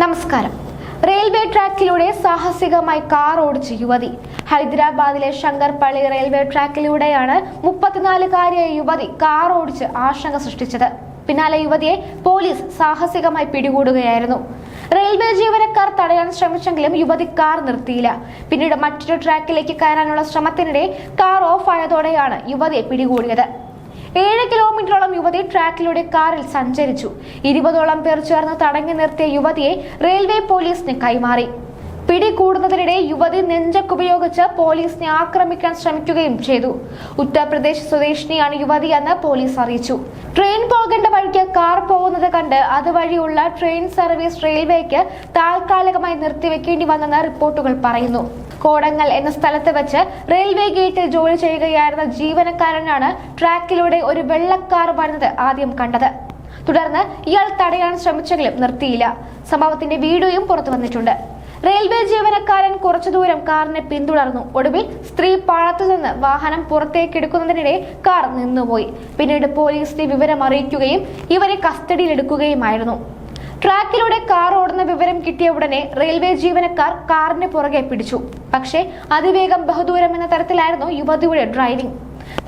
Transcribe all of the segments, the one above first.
നമസ്കാരം. റെയിൽവേ ട്രാക്കിലൂടെ സാഹസികമായി കാർ ഓടിച്ച് യുവതി. ഹൈദരാബാദിലെ ശങ്കർപള്ളി റെയിൽവേ ട്രാക്കിലൂടെയാണ് മുപ്പത്തിനാലുകാരിയായ യുവതി കാർ ഓടിച്ച് ആശങ്ക സൃഷ്ടിച്ചത്. പിന്നാലെ യുവതിയെ പോലീസ് സാഹസികമായി പിടികൂടുകയായിരുന്നു. റെയിൽവേ ജീവനക്കാർ തടയാൻ ശ്രമിച്ചെങ്കിലും യുവതി കാർ നിർത്തിയില്ല. പിന്നീട് മറ്റൊരു ട്രാക്കിലേക്ക് കയറാനുള്ള ശ്രമത്തിനിടെ കാർ ഓഫ് ആയതോടെയാണ് യുവതിയെ പിടികൂടിയത്. ഏഴ് കിലോമീറ്ററോളം യുവതി ട്രാക്കിലൂടെ കാറിൽ സഞ്ചരിച്ചു. ഇരുപതോളം പേർ ചേർന്ന് തടഞ്ഞു നിർത്തിയ യുവതിയെ റെയിൽവേ പോലീസിന് കൈമാറി. പിടികൂടുന്നതിനിടെ യുവതി നെഞ്ചക്കുപയോഗിച്ച് പോലീസിനെ ആക്രമിക്കാൻ ശ്രമിക്കുകയും ചെയ്തു. ഉത്തർപ്രദേശ് സ്വദേശിനിയാണ് യുവതിയെന്ന് പോലീസ് അറിയിച്ചു. ട്രെയിൻ പോകേണ്ട വഴിക്ക് കാർ പോകുന്നത് കണ്ട് അതുവഴിയുള്ള ട്രെയിൻ സർവീസ് റെയിൽവേക്ക് താൽക്കാലികമായി നിർത്തിവെക്കേണ്ടി വന്നെന്ന് റിപ്പോർട്ടുകൾ പറയുന്നു. കോടങ്ങൽ എന്ന സ്ഥലത്ത് വെച്ച് റെയിൽവേ ഗേറ്റിൽ ജോലി ചെയ്യുകയായിരുന്ന ജീവനക്കാരനാണ് ട്രാക്കിലൂടെ ഒരു വെള്ളക്കാർ വരുന്നത് ആദ്യം കണ്ടത്. തുടർന്ന് ഇയാൾ തടയാൻ ശ്രമിച്ചെങ്കിലും നിർത്തിയില്ല. സംഭവത്തിന്റെ വീഡിയോയും പുറത്തു വന്നിട്ടുണ്ട് റെയിൽവേ ജീവനക്കാരൻ കുറച്ചു ദൂരം കാറിനെ പിന്തുടർന്നു. ഒടുവിൽ സ്ത്രീ പാളത്തു നിന്ന് വാഹനം പുറത്തേക്ക് എടുക്കുന്നതിനിടെ കാർ നിന്നുപോയി. പിന്നീട് പോലീസിനെ വിവരം അറിയിക്കുകയും ഇവരെ കസ്റ്റഡിയിലെടുക്കുകയുമായിരുന്നു ട്രാക്കിലൂടെ കാർ ഓടുന്ന വിവരം കിട്ടിയ ഉടനെ റെയിൽവേ ജീവനക്കാർ കാറിന് പുറകെ പിടിച്ചു. പക്ഷേ അതിവേഗം ബഹുദൂരം എന്ന തരത്തിലായിരുന്നു യുവതിയുടെ ഡ്രൈവിംഗ്.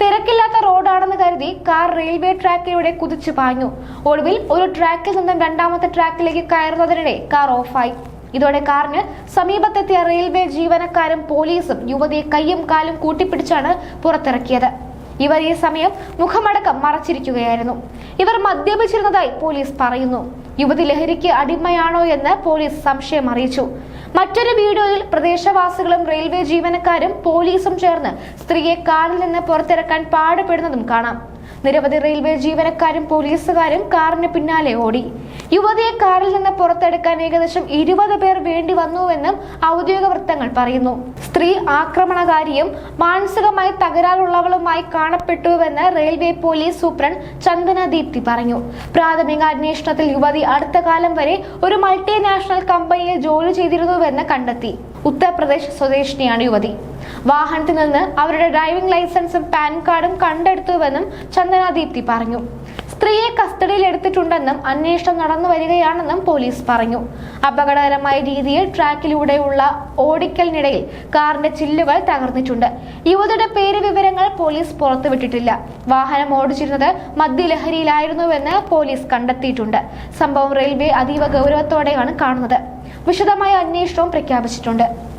തിരക്കില്ലാത്ത റോഡാണെന്ന് കരുതി കാർ റെയിൽവേ ട്രാക്കിലൂടെ കുതിച്ചു പാഞ്ഞു. ഒടുവിൽ ഒരു ട്രാക്കിൽ നിന്നും രണ്ടാമത്തെ ട്രാക്കിലേക്ക് കയറുന്നതിനിടെ കാർ ഓഫായി. ഇതോടെ കാറിന് സമീപത്തെത്തിയ റെയിൽവേ ജീവനക്കാരും പോലീസും യുവതിയെ കയ്യും കാലും കൂട്ടിപ്പിടിച്ചാണ് പുറത്തിറക്കിയത്. ഇവർ ഈ സമയം മുഖമടക്കം മറച്ചിരിക്കുകയായിരുന്നു. ഇവർ മദ്യപിച്ചിരുന്നതായി പോലീസ് പറയുന്നു. യുവതി ലഹരിക്ക് അടിമയാണോ എന്ന് പോലീസ് സംശയം അറിയിച്ചു. മറ്റൊരു വീഡിയോയിൽ പ്രദേശവാസികളും റെയിൽവേ ജീവനക്കാരും പോലീസും ചേർന്ന് സ്ത്രീയെ കാറിൽ നിന്ന് പുറത്തിറക്കാൻ പാടുപെടുന്നതും കാണാം. നിരവധി റെയിൽവേ ജീവനക്കാരും പോലീസുകാരും കാറിന് പിന്നാലെ ഓടി. യുവതിയെ കാറിൽ നിന്ന് പുറത്തെടുക്കാൻ ഏകദേശം ഇരുപത് പേർ വേണ്ടി വന്നുവെന്നും ഔദ്യോഗിക വൃത്തങ്ങൾ പറയുന്നു. സ്ത്രീ ആക്രമണകാരിയും മാനസികമായി തകരാറുള്ളവളുമായി കാണപ്പെട്ടുവെന്ന് railway police superintendent Chandana Deepthi പറഞ്ഞു. പ്രാഥമിക അന്വേഷണത്തിൽ യുവതി അടുത്ത കാലം വരെ ഒരു മൾട്ടിനാഷണൽ കമ്പനിയിൽ ജോലി ചെയ്തിരുന്നുവെന്ന് കണ്ടെത്തി. ഉത്തർപ്രദേശ് സ്വദേശിനിയാണ് യുവതി. വാഹനത്തിൽ നിന്ന് അവരുടെ ഡ്രൈവിംഗ് ലൈസൻസും പാൻ കാർഡും കണ്ടെടുത്തുവെന്നും ചന്ദന ദീപ്തി പറഞ്ഞു. സ്ത്രീയെ കസ്റ്റഡിയിൽ എടുത്തിട്ടുണ്ടെന്നും അന്വേഷണം നടന്നു വരികയാണെന്നും പോലീസ് പറഞ്ഞു. അപകടകരമായ രീതിയിൽ ട്രാക്കിലൂടെയുള്ള ഓടിക്കലിനിടയിൽ കാറിന്റെ ചില്ലുകൾ തകർന്നിട്ടുണ്ട്. യുവതിയുടെ പേര് വിവരങ്ങൾ പോലീസ് പുറത്തുവിട്ടിട്ടില്ല. വാഹനം ഓടിച്ചിരുന്നത് മദ്യലഹരിയിലായിരുന്നുവെന്ന് പോലീസ് കണ്ടെത്തിയിട്ടുണ്ട്. സംഭവം റെയിൽവേ അതീവ ഗൗരവത്തോടെയാണ് കാണുന്നത്. വിശദമായ അന്വേഷണവും പ്രഖ്യാപിച്ചിട്ടുണ്ട്.